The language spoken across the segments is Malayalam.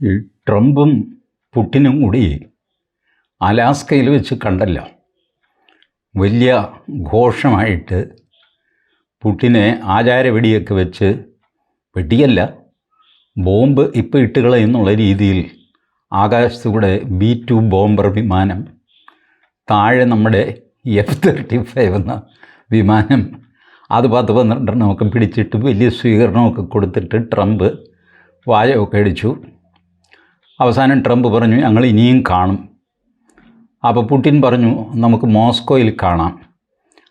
ഈ ട്രംപും പുട്ടിനും കൂടി അലാസ്കയിൽ വെച്ച് കണ്ടല്ല. വലിയ ഘോഷമായിട്ട് പുട്ടിനെ ആചാരവെടിയൊക്കെ വെച്ച് വെടിയല്ല ബോംബ് ഇപ്പോൾ ഇട്ടുകളയെന്നുള്ള രീതിയിൽ ആകാശത്തൂടെ ബി ടു ബോംബർ വിമാനം താഴെ നമ്മുടെ എഫ് തേർട്ടി ഫൈവ് എന്ന വിമാനം അത് പത്ത് പന്ത്രണ്ടെണ്ണമൊക്കെ പിടിച്ചിട്ട് വലിയ സ്വീകരണമൊക്കെ കൊടുത്തിട്ട് ട്രംപ് വായമൊക്കെ അടിച്ചു. അവസാനം ട്രംപ് പറഞ്ഞു ഞങ്ങൾ ഇനിയും കാണും. അപ്പോൾ പുടിൻ പറഞ്ഞു നമുക്ക് മോസ്കോയിൽ കാണാം.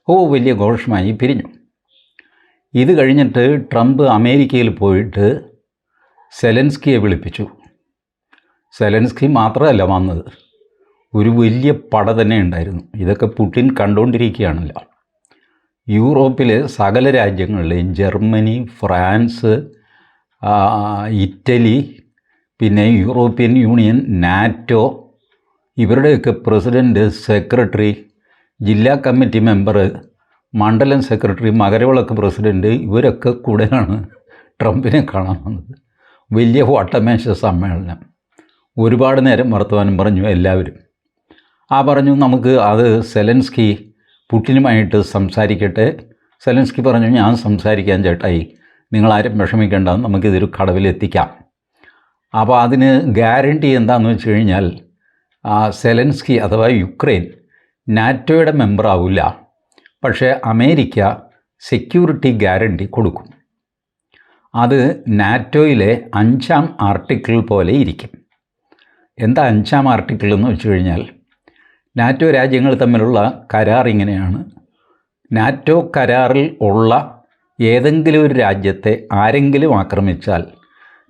ഓ വലിയ ഘോഷമായി പിരിഞ്ഞു. ഇത് കഴിഞ്ഞിട്ട് ട്രംപ് അമേരിക്കയിൽ പോയിട്ട് സെലൻസ്കിയെ വിളിപ്പിച്ചു. സെലൻസ്കി മാത്രമല്ല വന്നത്. ഒരു വലിയ പട തന്നെ ഉണ്ടായിരുന്നു. ഇതൊക്കെ പുടിൻ കണ്ടുകൊണ്ടിരിക്കുകയാണല്ലോ യൂറോപ്പിലെ സകല രാജ്യങ്ങളിലെയും ജർമ്മനി ഫ്രാൻസ് ഇറ്റലി പിന്നെ യൂറോപ്യൻ യൂണിയൻ നാറ്റോ ഇവരുടെയൊക്കെ പ്രസിഡന്റ് സെക്രട്ടറി ജില്ലാ കമ്മിറ്റി മെമ്പർ മണ്ഡലം സെക്രട്ടറി മകരവിളക്ക് പ്രസിഡന്റ് ഇവരൊക്കെ കൂടെയാണ് ട്രംപിനെ കാണാൻ വന്നത്. വലിയ വട്ടമേശ സമ്മേളനം. ഒരുപാട് നേരം വർത്തമാനം പറഞ്ഞു എല്ലാവരും. ആ പറഞ്ഞു നമുക്ക് അത് സെലൻസ്കി പുട്ടിനുമായിട്ട് സംസാരിക്കട്ടെ. സെലൻസ്കി പറഞ്ഞു ഞാൻ സംസാരിക്കാൻ ചേട്ടായി. നിങ്ങളാരും വിഷമിക്കേണ്ട. നമുക്കിതൊരു കടവിലെത്തിക്കാം. അപ്പോൾ അതിന് ഗ്യാരണ്ടി എന്താണെന്ന് വെച്ച് കഴിഞ്ഞാൽ സെലൻസ്കി അഥവാ യുക്രൈൻ നാറ്റോയുടെ മെമ്പർ ആവില്ല പക്ഷേ അമേരിക്ക സെക്യൂരിറ്റി ഗ്യാരണ്ടി കൊടുക്കും. അത് നാറ്റോയിലെ അഞ്ചാം ആർട്ടിക്കിൾ പോലെ ഇരിക്കും. എന്താ അഞ്ചാം ആർട്ടിക്കിൾ എന്ന് വെച്ച് കഴിഞ്ഞാൽ നാറ്റോ രാജ്യങ്ങൾ തമ്മിലുള്ള കരാർ ഇങ്ങനെയാണ്. നാറ്റോ കരാറിൽ ഉള്ള ഏതെങ്കിലും ഒരു രാജ്യത്തെ ആരെങ്കിലും ആക്രമിച്ചാൽ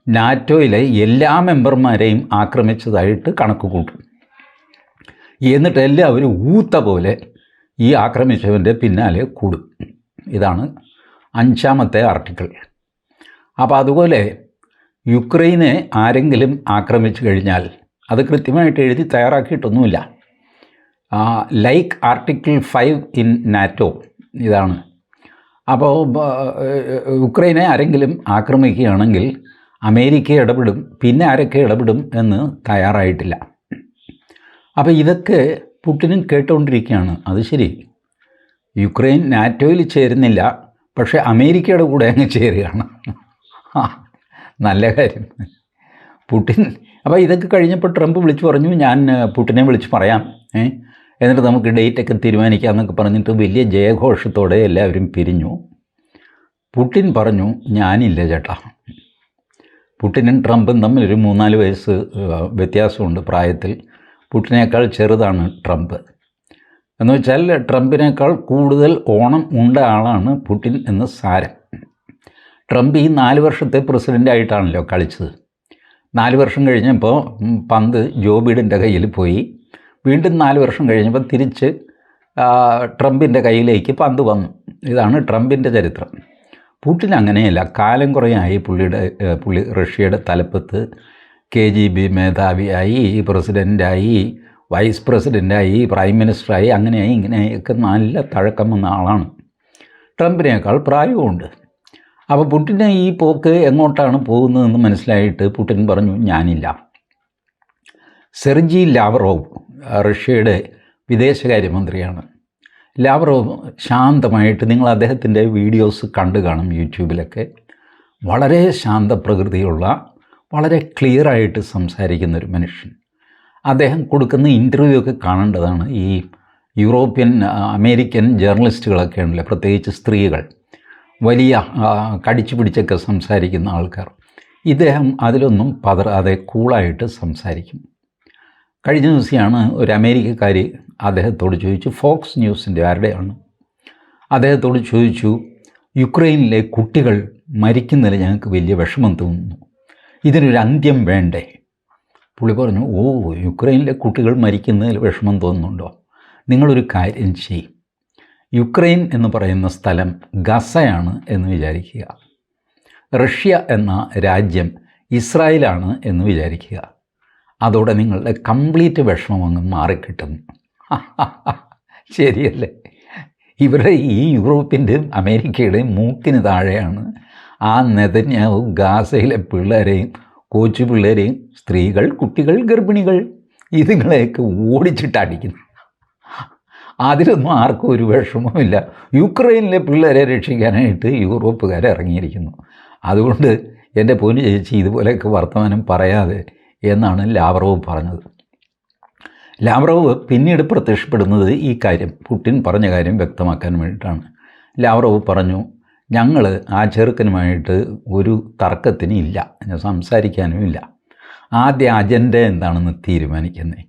നാറ്റോയിലെ എല്ലാ മെമ്പർമാരെയും ആക്രമിച്ചതായിട്ട് കണക്ക് കൂട്ടും. എന്നിട്ട് എല്ലാവരും ഊത്ത പോലെ ഈ ആക്രമിച്ചവന്റെ പിന്നാലെ കൂടും. ഇതാണ് അഞ്ചാമത്തെ ആർട്ടിക്കിൾ. അപ്പോൾ അതുപോലെ യുക്രൈനെ ആരെങ്കിലും ആക്രമിച്ചു കഴിഞ്ഞാൽ അത് കൃത്യമായിട്ട് എഴുതി തയ്യാറാക്കിയിട്ടൊന്നുമില്ല. Like article five in NATO ഇതാണ്. അപ്പോൾ യുക്രൈനെ ആരെങ്കിലും ആക്രമിക്കുകയാണെങ്കിൽ അമേരിക്ക ഇടപെടും പിന്നെ ആരൊക്കെ ഇടപെടും എന്ന് തയ്യാറായിട്ടില്ല. അപ്പോൾ ഇതൊക്കെ പുട്ടിനും കേട്ടുകൊണ്ടിരിക്കുകയാണ്. അത് ശരി. യുക്രൈൻ നാറ്റോയിൽ ചേരുന്നില്ല പക്ഷേ അമേരിക്കയുടെ കൂടെ അങ്ങ് ചേരുകയാണ്. നല്ല കാര്യം. പുട്ടിൻ അപ്പോൾ ഇതൊക്കെ കഴിഞ്ഞപ്പോൾ ട്രംപ് വിളിച്ചു പറഞ്ഞു ഞാൻ പുട്ടിനെ വിളിച്ച് പറയാം. എന്നിട്ട് നമുക്ക് ഡേറ്റൊക്കെ തീരുമാനിക്കാം എന്നൊക്കെ പറഞ്ഞിട്ട് വലിയ ജയഘോഷത്തോടെ എല്ലാവരും പിരിഞ്ഞു. പുട്ടിൻ പറഞ്ഞു ഞാനില്ല ചേട്ടാ. പുടിനും ട്രംപും തമ്മിൽ ഒരു മൂന്നാൽ വയസ്സ് വ്യത്യാസമുണ്ട് പ്രായത്തിൽ. പുടിനേക്കാൾ ചെറുതാണ് ട്രംപ്. എന്ന് വെച്ചാൽ ട്രംപിനേക്കാൾ കൂടുതൽ ഓണം ഉണ്ട ആളാണ് പുടിൻ എന്ന് സാരം. ട്രംപ് ഈ നാല് വർഷത്തെ പ്രസിഡന്റായിട്ടാണല്ലോ കളിച്ചത്. നാല് വർഷം കഴിഞ്ഞപ്പോൾ പന്ത് ജോ ബിഡന്റെ കയ്യിൽ പോയി. വീണ്ടും നാല് വർഷം കഴിഞ്ഞപ്പോൾ തിരിച്ച് ട്രംപിന്റെ കയ്യിലേക്ക് പന്ത് വന്നു. ഇതാണ് ട്രംപിന്റെ ചരിത്രം. പുടിൻ അങ്ങനെയല്ല കാലം കുറേയായി പുള്ളിയുടെ പുള്ളി റഷ്യയുടെ തലപ്പത്ത് കെ ജി ബി മേധാവിയായി പ്രസിഡന്റായി വൈസ് പ്രസിഡന്റായി പ്രൈം മിനിസ്റ്ററായി അങ്ങനെയായി ഇങ്ങനെയൊക്കെ നല്ല തഴക്കം വന്ന ആളാണ്. ട്രംപിനേക്കാൾ പ്രായവുമുണ്ട്. അപ്പോൾ പുട്ടിന്റെ ഈ പോക്ക് എങ്ങോട്ടാണ് പോകുന്നതെന്ന് മനസ്സിലായിട്ട് പുട്ടിൻ പറഞ്ഞു ഞാനില്ല. സെർജി ലാവറോവ് റഷ്യയുടെ വിദേശകാര്യമന്ത്രിയാണ്. ലാവറോവ് ശാന്തമായിട്ട് നിങ്ങൾ അദ്ദേഹത്തിന്റെ വീഡിയോസ് കണ്ടു കാണും യൂട്യൂബിലൊക്കെ. വളരെ ശാന്ത പ്രകൃതിയുള്ള വളരെ ക്ലിയറായിട്ട് സംസാരിക്കുന്ന ഒരു മനുഷ്യൻ. അദ്ദേഹം കൊടുക്കുന്ന ഇന്റർവ്യൂ ഒക്കെ കാണേണ്ടതാണ്. ഈ യൂറോപ്യൻ അമേരിക്കൻ ജേർണലിസ്റ്റുകളൊക്കെ ഉണ്ടല്ലോ പ്രത്യേകിച്ച് സ്ത്രീകൾ. വലിയ കടിച്ചു പിടിച്ചൊക്കെ സംസാരിക്കുന്ന ആൾക്കാർ. ഇദ്ദേഹം അതിലൊന്നും പതറാതെ കൂളായിട്ട് സംസാരിക്കും. കഴിഞ്ഞ ദിവസമാണ് ഒരു അമേരിക്കക്കാരി അദ്ദേഹത്തോട് ചോദിച്ചു ഫോക്സ് ന്യൂസിന്റെ ആരുടെയാണ്? അദ്ദേഹത്തോട് ചോദിച്ചു യുക്രൈനിലെ കുട്ടികൾ മരിക്കുന്നതിൽ ഞങ്ങൾക്ക് വലിയ വിഷമം തോന്നുന്നു. ഇതിനൊരു അന്ത്യം വേണ്ടേ? പുള്ളി പറഞ്ഞു ഓ യുക്രൈനിലെ കുട്ടികൾ മരിക്കുന്നതിൽ വിഷമം തോന്നുന്നുണ്ടോ? നിങ്ങളൊരു കാര്യം ചെയ്യും. യുക്രൈൻ എന്ന് പറയുന്ന സ്ഥലം ഗസയാണ് എന്ന് വിചാരിക്കുക. റഷ്യ എന്ന രാജ്യം ഇസ്രായേലാണ് എന്ന് വിചാരിക്കുക. അതോടെ നിങ്ങളുടെ കംപ്ലീറ്റ് വിഷമം അങ്ങ് മാറിക്കിട്ടും. ശരിയല്ലേ? ഇവരുടെ ഈ യൂറോപ്പിന്റെയും അമേരിക്കയുടെയും മൂക്കിന് താഴെയാണ് ആ നെതന്യാവ് ഗാസയിലെ പിള്ളേരെയും കോച്ചു പിള്ളേരെയും സ്ത്രീകൾ കുട്ടികൾ ഗർഭിണികൾ ഇതുങ്ങളെയൊക്കെ ഓടിച്ചിട്ടടിക്കുന്നു. അതിലൊന്നും ആർക്കും ഒരു വിഷമവുമില്ല. യുക്രൈനിലെ പിള്ളേരെ രക്ഷിക്കാനായിട്ട് യൂറോപ്പുകാർ ഇറങ്ങിയിരിക്കുന്നു. അതുകൊണ്ട് എന്റെ പൊന്നു ചേച്ചി ഇതുപോലെയൊക്കെ വർത്തമാനം പറയാതെ എന്നാണ് ലാവറോവ് പറഞ്ഞത്. ലാവറോവ് പിന്നീട് പ്രത്യക്ഷപ്പെടുന്നത് ഈ കാര്യം പുടിൻ പറഞ്ഞ കാര്യം വ്യക്തമാക്കാൻ വേണ്ടിയിട്ടാണ്. ലാവറോവ് പറഞ്ഞു ഞങ്ങൾ ആ ചെറുക്കനുമായിട്ട് ഒരു തർക്കത്തിന് ഇല്ല. സംസാരിക്കാനും ഇല്ല. ആദ്യ അജണ്ട എന്താണെന്ന് തീരുമാനിക്കുന്നത്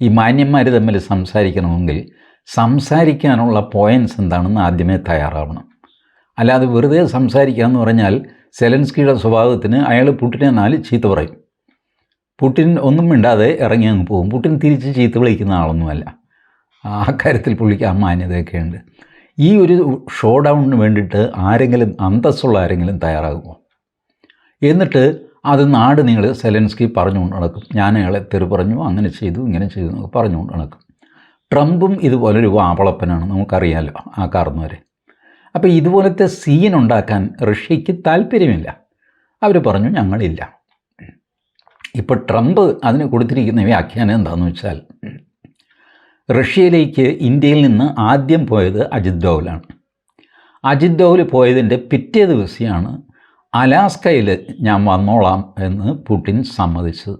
ഈ മാന്യന്മാർ തമ്മിൽ സംസാരിക്കണമെങ്കിൽ സംസാരിക്കാനുള്ള പോയിന്റ്സ് എന്താണെന്ന് ആദ്യമേ തയ്യാറാവണം. അല്ലാതെ വെറുതെ സംസാരിക്കുക എന്ന് പറഞ്ഞാൽ സെലൻസ്കിയുടെ സ്വഭാവത്തിന് അയാൾ പുട്ടിനെ നാല് ചീത്ത പറയും. പുട്ടിൻ ഒന്നും മിണ്ടാതെ ഇറങ്ങി അങ്ങ് പോകും. പുട്ടിൻ തിരിച്ച് ചീത്ത വിളിക്കുന്ന ആളൊന്നുമല്ല. ആ കാര്യത്തിൽ പുള്ളിക്ക് ആ മാന്യതയൊക്കെ ഉണ്ട്. ഈ ഒരു ഷോ ഡൗണിന് വേണ്ടിയിട്ട് ആരെങ്കിലും അന്തസ്സുള്ള ആരെങ്കിലും തയ്യാറാകുമോ? എന്നിട്ട് അത് നാട് നിങ്ങൾ സെലൻസ്കി പറഞ്ഞുകൊണ്ട് നടക്കും. ഞാൻ അയാളെ തെറി പറഞ്ഞു അങ്ങനെ ചെയ്തു ഇങ്ങനെ ചെയ്തു എന്നൊക്കെ പറഞ്ഞുകൊണ്ട് നടക്കും. ട്രംപും ഇതുപോലൊരു വാവളപ്പനാണ് നമുക്കറിയാമല്ലോ ആ കാർന്നവരെ. അപ്പോൾ ഇതുപോലത്തെ സീൻ ഉണ്ടാക്കാൻ റഷ്യയ്ക്ക് താല്പര്യമില്ല. അവർ പറഞ്ഞു ഞങ്ങളില്ല. ഇപ്പോൾ ട്രംപ് അതിന് കൊടുത്തിരിക്കുന്ന വ്യാഖ്യാനം എന്താണെന്ന് വെച്ചാൽ റഷ്യയിലേക്ക് ഇന്ത്യയിൽ നിന്ന് ആദ്യം പോയത് അജിത് ഡോവലാണ്. അജിത് ഡോവൽ പോയതിന്റെ പിറ്റേ ദിവസമാണ് അലാസ്കയിൽ ഞാൻ വന്നോളാം എന്ന് പുടിൻ സമ്മതിച്ചത്.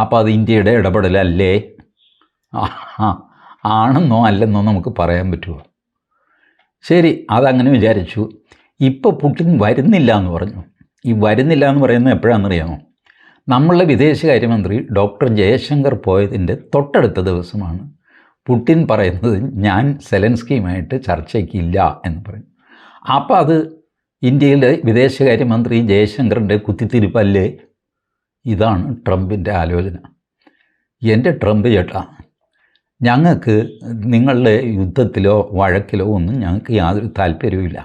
അപ്പോൾ അത് ഇന്ത്യയുടെ ഇടപെടലല്ലേ? ആണെന്നോ അല്ലെന്നോ നമുക്ക് പറയാൻ പറ്റുമോ? ശരി അതങ്ങനെ വിചാരിച്ചു. ഇപ്പോൾ പുടിൻ വരുന്നില്ല എന്ന് പറഞ്ഞു. ഈ വരുന്നില്ല എന്ന് പറയുന്നത് എപ്പോഴാണെന്നറിയാമോ? നമ്മളുടെ വിദേശകാര്യമന്ത്രി ഡോക്ടർ ജയശങ്കർ പോയതിന്റെ തൊട്ടടുത്ത ദിവസമാണ് പുടിൻ പറയുന്നത് ഞാൻ സെലൻസ്കിയുമായിട്ട് ചർച്ചയ്ക്കില്ല എന്ന് പറയും. അപ്പോൾ അത് ഇന്ത്യയിലെ വിദേശകാര്യമന്ത്രി ജയശങ്കറിന്റെ കുത്തിത്തിരിപ്പല്ലേ? ഇതാണ് ട്രംപിന്റെ ആലോചന. എന്റെ ട്രംപ് ചേട്ടാ ഞങ്ങൾക്ക് നിങ്ങളുടെ യുദ്ധത്തിലോ വഴക്കിലോ ഒന്നും ഞങ്ങൾക്ക് യാതൊരു താല്പര്യവുമില്ല.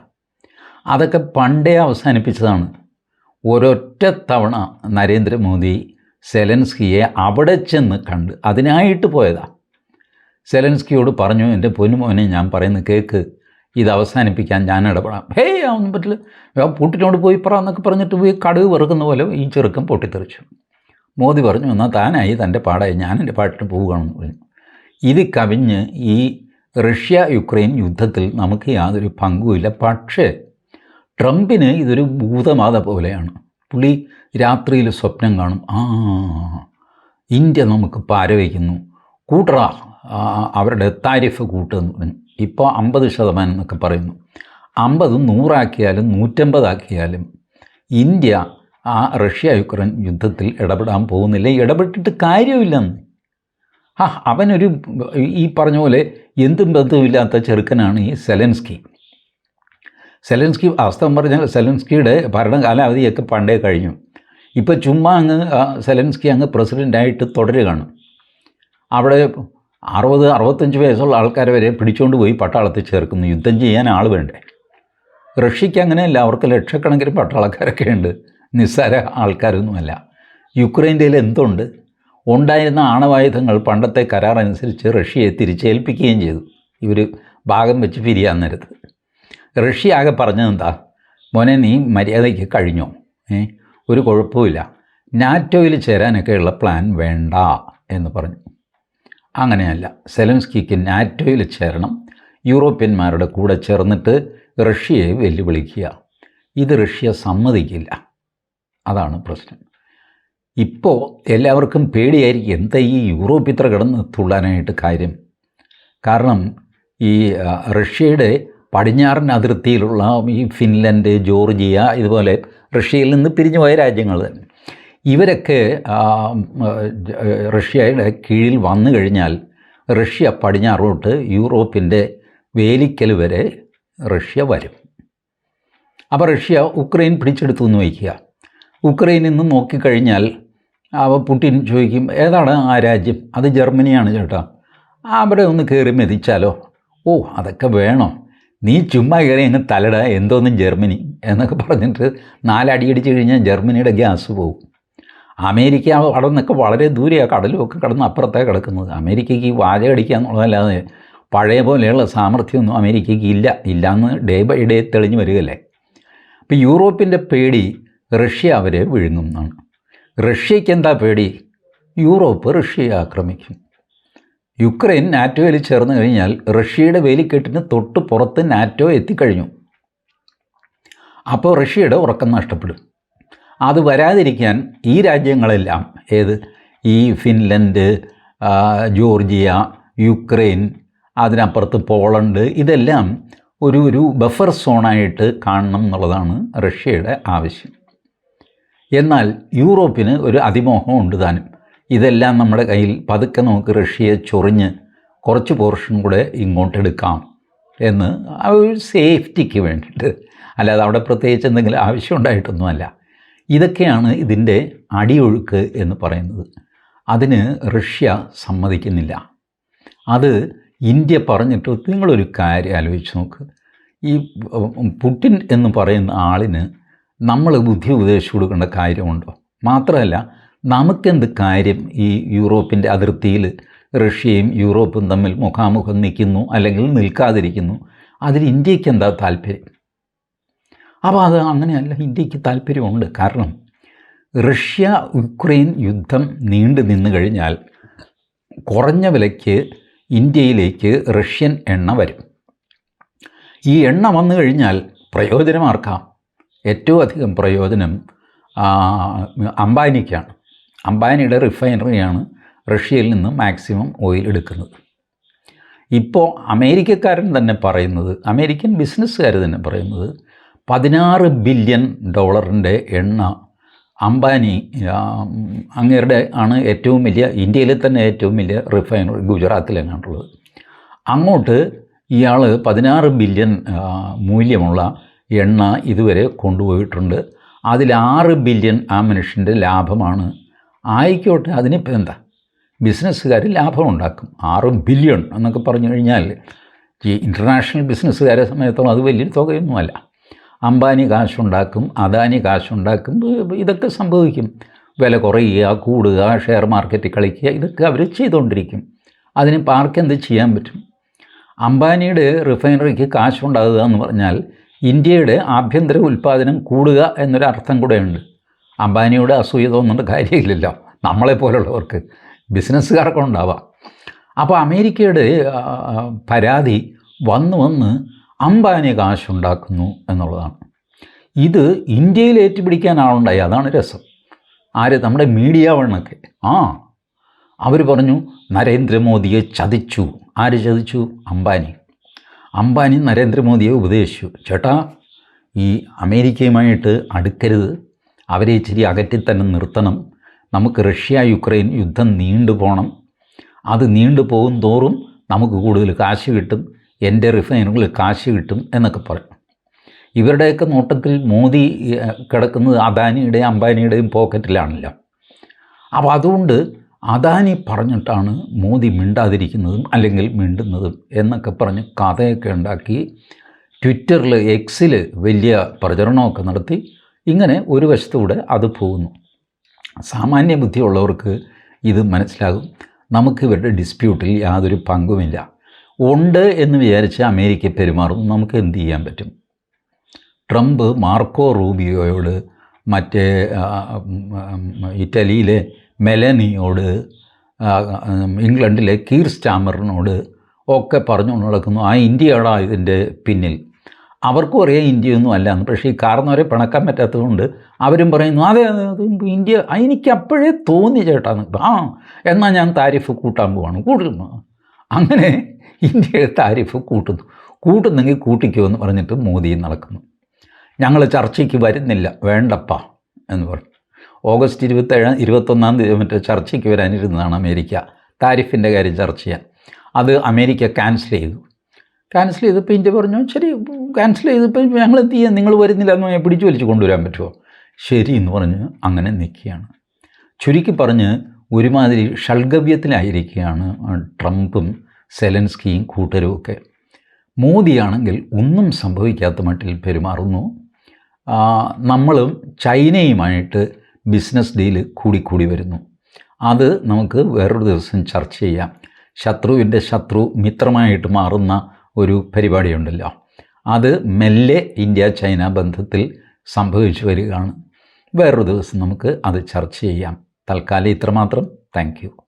അതൊക്കെ പണ്ടേ അവസാനിപ്പിച്ചതാണ്. ഒരൊറ്റ തവണ നരേന്ദ്രമോദി സെലൻസ്കിയെ അവിടെ ചെന്ന് കണ്ട് അതിനായിട്ട് പോയതാണ് സെലൻസ്കിയോട് പറഞ്ഞു എന്റെ പൊന്നുമോനെ ഞാൻ പറയുന്നത് കേക്ക് ഇത് അവസാനിപ്പിക്കാൻ ഞാൻ ഇടപെടാം. ഹേയ് ഒന്നും പറ്റില്ല. ഞാൻ പൂട്ടിനോട് പോയി പറ എന്നൊക്കെ പറഞ്ഞിട്ട് പോയി കടുക് വെറുക്കുന്ന പോലെ ഈ ചെറുക്കം പൊട്ടിത്തെറിച്ചു. മോദി പറഞ്ഞു എന്നാൽ താനായി തന്റെ പാടായി ഞാൻ എന്റെ പാട്ടിന് പോവുകയാണെന്ന് പറഞ്ഞു. ഇത് കവിഞ്ഞ് ഈ റഷ്യ യുക്രൈൻ യുദ്ധത്തിൽ നമുക്ക് യാതൊരു പങ്കുമില്ല. പക്ഷേ ട്രംപിന് ഇതൊരു ഭൂതമാത പോലെയാണ്. പുള്ളി രാത്രിയിൽ സ്വപ്നം കാണും. ആ ഇന്ത്യ നമുക്ക് പാരവയ്ക്കുന്നു. കൂട്ടറ അവരുടെ താരിഫ് കൂട്ടുമെന്ന് പറഞ്ഞു ഇപ്പോൾ അമ്പത് ശതമാനം എന്നൊക്കെ പറയുന്നു. അമ്പത് നൂറാക്കിയാലും നൂറ്റമ്പതാക്കിയാലും ഇന്ത്യ ആ റഷ്യ യുക്രൈൻ യുദ്ധത്തിൽ ഇടപെടാൻ പോകുന്നില്ല. ഇടപെട്ടിട്ട് കാര്യമില്ലെന്ന്. ആ അവനൊരു ഈ പറഞ്ഞ പോലെ എന്തും ബന്ധവുമില്ലാത്ത ചെറുക്കനാണ് ഈ സെലൻസ്കി. സെലൻസ്കി വാസ്തവം പറഞ്ഞാൽ സെലൻസ്കിയുടെ ഭരണകാലാവധിയൊക്കെ പണ്ടേ കഴിഞ്ഞു. ഇപ്പോൾ ചുമ്മാ അങ്ങ് സെലൻസ്കി അങ്ങ് പ്രസിഡന്റായിട്ട് തുടരുകയാണ്. അവിടെ അറുപത് അറുപത്തഞ്ച് വയസ്സുള്ള ആൾക്കാരെ വരെ പിടിച്ചുകൊണ്ട് പോയി പട്ടാളത്തിൽ ചേർക്കുന്നു. യുദ്ധം ചെയ്യാൻ ആൾ വേണ്ടേ? റഷ്യയ്ക്ക് അങ്ങനെയല്ല അവർക്ക് ലക്ഷക്കണക്കിന് പട്ടാളക്കാരൊക്കെ ഉണ്ട്. നിസ്സാര ആൾക്കാരൊന്നുമല്ല. യുക്രൈന്റെയിൽ എന്തുണ്ട്? ഉണ്ടായിരുന്ന ആണവായുധങ്ങൾ പണ്ടത്തെ കരാർ അനുസരിച്ച് റഷ്യയെ തിരിച്ചേൽപ്പിക്കുകയും ചെയ്തു. ഇവർ ഭാഗം വെച്ച് പിരിയാൻ നേരത്ത്. റഷ്യ ആകെ പറഞ്ഞതെന്താ മോനെ നീ മര്യാദയ്ക്ക് കഴിഞ്ഞോ? ഏ ഒരു കുഴപ്പമില്ല നാറ്റോയിൽ ചേരാനൊക്കെയുള്ള പ്ലാൻ വേണ്ട എന്ന് പറഞ്ഞു. അങ്ങനെയല്ല. സെലൻസ്കിക്ക് നാറ്റോയിൽ ചേരണം. യൂറോപ്യന്മാരുടെ കൂടെ ചേർന്നിട്ട് റഷ്യയെ വെല്ലുവിളിക്കുക. ഇത് റഷ്യ സമ്മതിക്കില്ല. അതാണ് പ്രശ്നം. ഇപ്പോൾ എല്ലാവർക്കും പേടിയായിരിക്കും എന്താ ഈ യൂറോപ്പിത്ര കിടന്ന് തുള്ളാനായിട്ട് കാര്യം. കാരണം ഈ റഷ്യയുടെ പടിഞ്ഞാറൻ അതിർത്തിയിലുള്ള ഈ ഫിൻലൻഡ് ജോർജിയ ഇതുപോലെ റഷ്യയിൽ നിന്ന് പിരിഞ്ഞു പോയ രാജ്യങ്ങൾ. തന്നെ ഇവരൊക്കെ റഷ്യയുടെ കീഴിൽ വന്നു കഴിഞ്ഞാൽ റഷ്യ പടിഞ്ഞാറോട്ട് യൂറോപ്പിന്റെ വേലിക്കൽ വരെ റഷ്യ വരും. അപ്പോൾ റഷ്യ ഉക്രൈൻ പിടിച്ചെടുത്തു എന്ന് വയ്ക്കുക. ഉക്രൈനിൽ നിന്ന് നോക്കിക്കഴിഞ്ഞാൽ അവ പുടിൻ ചോദിക്കും ഏതാണ് ആ രാജ്യം? അത് ജർമ്മനിയാണ് ചേട്ടാ. അവിടെ ഒന്ന് കയറി മെതിച്ചാലോ. ഓ അതൊക്കെ വേണോ. നീ ചുമ്മാ കയറി അങ്ങ് തലട എന്തോന്നും ജർമ്മനി എന്നൊക്കെ പറഞ്ഞിട്ട് നാലടി അടിച്ച് കഴിഞ്ഞാൽ ജർമ്മനിയുടെ ഗ്യാസ് പോകും അമേരിക്ക അവിടെ നിന്നൊക്കെ വളരെ ദൂരെയാണ് കടലുമൊക്കെ കടന്ന് അപ്പുറത്താണ് കിടക്കുന്നത്. അമേരിക്കയ്ക്ക് വാചകം അടിക്കുക എന്നുള്ളതല്ലാതെ പഴയ പോലെയുള്ള സാമർഥ്യമൊന്നും അമേരിക്കയ്ക്ക് ഇല്ല. ഇല്ലയെന്ന് ഡേ ബൈ ഡേ തെളിഞ്ഞു വരികയല്ലേ. അപ്പോൾ യൂറോപ്പിന്റെ പേടി റഷ്യ അവരെ വിഴുങ്ങുന്നതാണ് റഷ്യയ്ക്ക് എന്താ പേടി? യൂറോപ്പ് റഷ്യയെ ആക്രമിക്കും. യുക്രൈൻ നാറ്റോയിൽ ചേർന്ന് കഴിഞ്ഞാൽ റഷ്യയുടെ വേലിക്കെട്ടിന് തൊട്ട് പുറത്ത് നാറ്റോ എത്തിക്കഴിഞ്ഞു. അപ്പോൾ റഷ്യയുടെ ഉറക്കം നഷ്ടപ്പെടും. അത് വരാതിരിക്കാൻ ഈ രാജ്യങ്ങളെല്ലാം ഏത്? ഈ ഫിൻലൻഡ് ജോർജിയ യുക്രൈൻ അതിനപ്പുറത്ത് പോളണ്ട് ഇതെല്ലാം ഒരു ഒരു ബഫർ സോണായിട്ട് കാണണം എന്നുള്ളതാണ് റഷ്യയുടെ ആവശ്യം. എന്നാൽ യൂറോപ്പിന് ഒരു അതിമോഹം ഉണ്ട് താനും. ഇതെല്ലാം നമ്മുടെ കയ്യിൽ പതുക്കെ നമുക്ക് റഷ്യയെ ചൊറിഞ്ഞ് കുറച്ച് പോർഷൻ കൂടെ ഇങ്ങോട്ടെടുക്കാം എന്ന് ആ ഒരു സേഫ്റ്റിക്ക് വേണ്ടിയിട്ട്. അല്ലാതെ അവിടെ പ്രത്യേകിച്ച് എന്തെങ്കിലും ആവശ്യം ഉണ്ടായിട്ടൊന്നുമല്ല ഇതൊക്കെയാണ് ഇതിന്റെ അടിയൊഴുക്ക് എന്ന് പറയുന്നത്. അതിന് റഷ്യ സമ്മതിക്കുന്നില്ല. അത് ഇന്ത്യ പറഞ്ഞിട്ട് നിങ്ങളൊരു കാര്യം ആലോചിച്ച് നോക്ക്. ഈ പുട്ടിൻ എന്ന് പറയുന്ന ആളിന് നമ്മൾ ബുദ്ധി ഉപദേശിച്ചു കൊടുക്കേണ്ട കാര്യമുണ്ടോ? മാത്രമല്ല നമുക്കെന്ത് കാര്യം ഈ യൂറോപ്പിന്റെ അതിർത്തിയിൽ റഷ്യയും യൂറോപ്പും തമ്മിൽ മുഖാമുഖം നിൽക്കുന്നു അല്ലെങ്കിൽ നിൽക്കാതിരിക്കുന്നു? അതിൽ ഇന്ത്യയ്ക്ക് എന്താ താല്പര്യം? അപ്പോൾ അത് അങ്ങനെയല്ല ഇന്ത്യയ്ക്ക് താല്പര്യമുണ്ട്. കാരണം റഷ്യ ഉക്രൈൻ യുദ്ധം നീണ്ടു നിന്നു കഴിഞ്ഞാൽ കുറഞ്ഞ വിലയ്ക്ക് ഇന്ത്യയിലേക്ക് റഷ്യൻ എണ്ണ വരും. ഈ എണ്ണ വന്നു കഴിഞ്ഞാൽ പ്രയോജനമാർക്കാം ഏറ്റവും അധികം പ്രയോജനം അംബാനിക്കാണ്. അംബാനിയുടെ റിഫൈനറിയാണ് റഷ്യയിൽ നിന്ന് മാക്സിമം ഓയിൽ എടുക്കുന്നത്. ഇപ്പോൾ അമേരിക്കക്കാരൻ തന്നെ പറയുന്നത് അമേരിക്കൻ ബിസിനസ്സുകാർ തന്നെ പറയുന്നത് പതിനാറ് ബില്യൺ ഡോളറിന്റെ എണ്ണ അംബാനി അങ്ങേരുടെ ആണ് ഏറ്റവും വലിയ ഇന്ത്യയിലെ തന്നെ ഏറ്റവും വലിയ റിഫൈനറി ഗുജറാത്തിലെങ്ങാണ്ടുള്ളത്. അങ്ങോട്ട് ഇയാൾ പതിനാറ് ബില്യൺ മൂല്യമുള്ള എണ്ണ ഇതുവരെ കൊണ്ടുപോയിട്ടുണ്ട്. അതിൽ ആറ് ബില്യൺ ആ മനുഷ്യന്റെ ലാഭമാണ് ആയിക്കോട്ടെ അതിനിപ്പോൾ എന്താ? ബിസിനസ്സുകാർ ലാഭം ഉണ്ടാക്കും ആറ് ബില്യൺ എന്നൊക്കെ പറഞ്ഞു കഴിഞ്ഞാൽ ഈ ഇന്റർനാഷണൽ ബിസിനസ്സുകാരെ സമയത്തോളം അത് വലിയൊരു തുകയൊന്നുമല്ല. അംബാനി കാശുണ്ടാക്കും അദാനി കാശുണ്ടാക്കും ഇതൊക്കെ സംഭവിക്കും. വില കുറയുക കൂടുക ഷെയർ മാർക്കറ്റിൽ കളിക്കുക ഇതൊക്കെ അവർ ചെയ്തുകൊണ്ടിരിക്കും. അതിന് പാർക്ക് എന്ത് ചെയ്യാൻ പറ്റും? അംബാനിയുടെ റിഫൈനറിക്ക് കാശുണ്ടാകുക എന്ന് പറഞ്ഞാൽ ഇന്ത്യയുടെ ആഭ്യന്തര ഉൽപ്പാദനം കൂടുക എന്നൊരു അർത്ഥം കൂടെയുണ്ട്. അംബാനിയുടെ അസൂയ തോന്നേണ്ട കാര്യമില്ലല്ലോ. നമ്മളെപ്പോലുള്ളവർക്ക് ബിസിനസ്സുകാർക്കുണ്ടാവാം. അപ്പോൾ അമേരിക്കയുടെ പരാതി വന്ന് വന്ന് അംബാനി കാശുണ്ടാക്കുന്നു എന്നുള്ളതാണ്. ഇത് ഇന്ത്യയിൽ ഏറ്റുപിടിക്കാൻ ആളുണ്ടായി അതാണ് രസം. ആര്? നമ്മുടെ മീഡിയ വണ്ണൊക്കെ. ആ അവർ പറഞ്ഞു നരേന്ദ്രമോദിയെ ചതിച്ചു. ആര് ചതിച്ചു? അംബാനി. അംബാനി നരേന്ദ്രമോദിയെ ഉപദേശിച്ചു. ചേട്ടാ ഈ അമേരിക്കയുമായിട്ട് അടുക്കരുത്. അവരെ ഇച്ചിരി അകറ്റി തന്നെ നിർത്തണം. നമുക്ക് റഷ്യ യുക്രൈൻ യുദ്ധം നീണ്ടു പോകണം അത് നീണ്ടു പോകും തോറും നമുക്ക് കൂടുതൽ കാശ് കിട്ടും. എന്റെ റിഫൈനറിൽ കാശ് കിട്ടും എന്നൊക്കെ പറയും. ഇവരുടെയൊക്കെ നോട്ടത്തിൽ മോദി കിടക്കുന്നത് അദാനിയുടെയും അംബാനിയുടെയും പോക്കറ്റിലാണല്ലോ. അപ്പോൾ അതുകൊണ്ട് അദാനി പറഞ്ഞിട്ടാണ് മോദി മിണ്ടാതിരിക്കുന്നതും അല്ലെങ്കിൽ മിണ്ടുന്നതും എന്നൊക്കെ പറഞ്ഞ് കഥയൊക്കെ ഉണ്ടാക്കി ട്വിറ്ററിൽ എക്സിൽ വലിയ പ്രചരണമൊക്കെ നടത്തി. ഇങ്ങനെ ഒരു വശത്തൂടെ അത് പോകുന്നു. സാമാന്യ ബുദ്ധിയുള്ളവർക്ക് ഇത് മനസ്സിലാകും. നമുക്ക് ഇവരുടെ ഡിസ്പ്യൂട്ടിൽ യാതൊരു പങ്കുമില്ല. ഉണ്ട് എന്ന് വിചാരിച്ച് അമേരിക്ക പെരുമാറും നമുക്ക് എന്ത് ചെയ്യാൻ പറ്റും? ട്രംപ് മാർക്കോ റൂബിയോയോട് മറ്റേ ഇറ്റലിയിലെ മെലനിയോട് ഇംഗ്ലണ്ടിലെ കീർ സ്റ്റാമറിനോട് ഒക്കെ പറഞ്ഞു നടക്കുന്നു. ആ ഇന്ത്യയാടാ ഇതിന്റെ പിന്നിൽ. അവർക്കും അറിയാം ഇന്ത്യയൊന്നും അല്ല എന്ന്. പക്ഷേ ഈ കാർന്നവരെ പിണക്കാൻ പറ്റാത്തതുകൊണ്ട് അവരും പറയുന്നു അതെ ഇന്ത്യ എനിക്ക് അപ്പോഴേ തോന്നി ചേട്ടാന്ന് ആ എന്നാൽ ഞാൻ താരിഫ് കൂട്ടാൻ പോവാണ്. കൂട്ടുന്നു. അങ്ങനെ ഇന്ത്യയുടെ താരിഫ് കൂട്ടുന്നു. കൂട്ടുന്നെങ്കിൽ കൂട്ടിക്കോ എന്ന് പറഞ്ഞിട്ട് മോദി നടക്കുന്നു. ഞങ്ങൾ ചർച്ചയ്ക്ക് വരുന്നില്ല വേണ്ടപ്പ എന്ന് പറഞ്ഞു. ഓഗസ്റ്റ് ഇരുപത്തേഴ് ഇരുപത്തൊന്നാം തീയതി മറ്റേ ചർച്ചയ്ക്ക് വരാനിരുന്നതാണ് അമേരിക്ക. താരിഫിന്റെ കാര്യം ചർച്ച ചെയ്യാൻ. അത് അമേരിക്ക ക്യാൻസൽ ചെയ്തു. ക്യാൻസൽ ചെയ്തപ്പോൾ ഇന്ത്യ പറഞ്ഞു ശരി ക്യാൻസൽ ചെയ്തപ്പോൾ ഞങ്ങൾ എന്ത് ചെയ്യാം? നിങ്ങൾ വരുന്നില്ല എന്ന് പിടിച്ചു വലിച്ച് കൊണ്ടുവരാൻ പറ്റുമോ ശരി എന്ന് പറഞ്ഞ് അങ്ങനെ നിൽക്കുകയാണ്. ചുരുക്കി പറഞ്ഞ് ഒരുമാതിരി ഷൽഗവ്യത്തിലായിരിക്കുകയാണ് ട്രംപും സെലൻസ്കിയും കൂട്ടരും ഒക്കെ. മോദിയാണെങ്കിൽ ഒന്നും സംഭവിക്കാത്ത മട്ടിൽ പെരുമാറുന്നു. നമ്മളും ചൈനയുമായിട്ട് ബിസിനസ് ഡീൽ കൂടിക്കൂടി വരുന്നു. അത് നമുക്ക് വേറൊരു ദിവസം ചർച്ച ചെയ്യാം. ശത്രുവിന്റെ ശത്രു മിത്രമായിട്ട് മാറുന്ന ഒരു പരിപാടിയുണ്ടല്ലോ. അത് മെല്ലെ ഇന്ത്യ ചൈന ബന്ധത്തിൽ സംഭവിച്ചു വരികയാണ്. വേറൊരു ദിവസം നമുക്ക് അത് ചർച്ച ചെയ്യാം. തൽക്കാലം ഇത്രമാത്രം. താങ്ക്